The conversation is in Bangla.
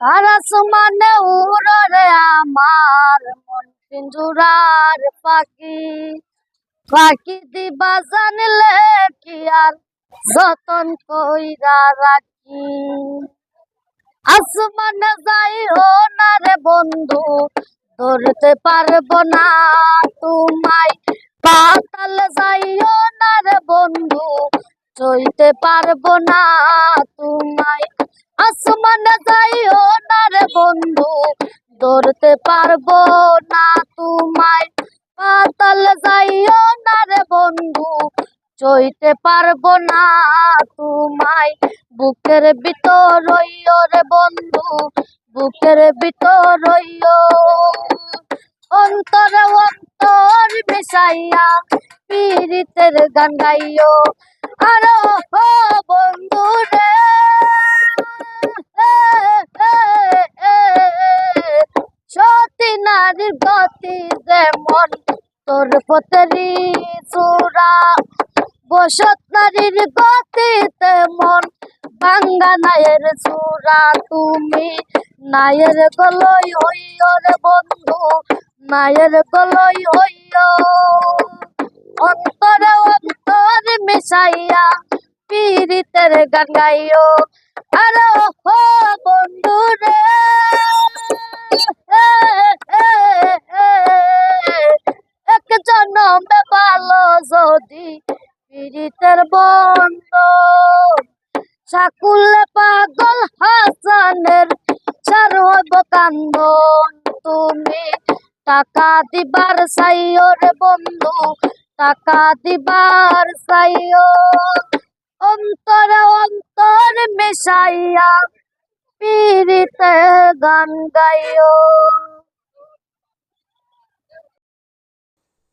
আর আসমানে উড়রে আমার মন পিঞ্জুরার পাখি পাখি দিবা জানলে কি আর যতন কইরা রাখি আসমানে যাইও না রে বন্ধু ধরতে পারব না তোমায় পাতাল যাইও না রে বন্ধু চইতে পারব না তোমায় আসমানে রে বন্ধু, ধরতে পারব না তোমায়। পাতাল যাইও না রে বন্ধু, চইতে পারব না তোমায়। বুকের ভিতর রইও রে বন্ধু, বুকের ভিতর রইও। অন্তর অন্তর মিশাইয়া পীড়িতের গান গাইও। আর বন্ধু রে। নারীর গতি যেমন, তোর পতেরি চূড়া বসত নারীর গতি তেমন। বাঙ্গা নায়ের চূড়া তুমি নায়ের গলই হইও রে বন্ধু, নায়ের গলই হইও। অন্তরে অন্তর মিশাইয়া পীড়িতের গান গাইও আরে বন্ধু যদি পীড়িতের বন্ধ। সাকুলে পাগল হাসানের চার হইব কান্দন তুমি টাকা দিবার চাইও রে বন্ধু, টাকা দিবার চাইও অন্তরে অন্তর মেশাইয়া পীড়িতে গান গাইও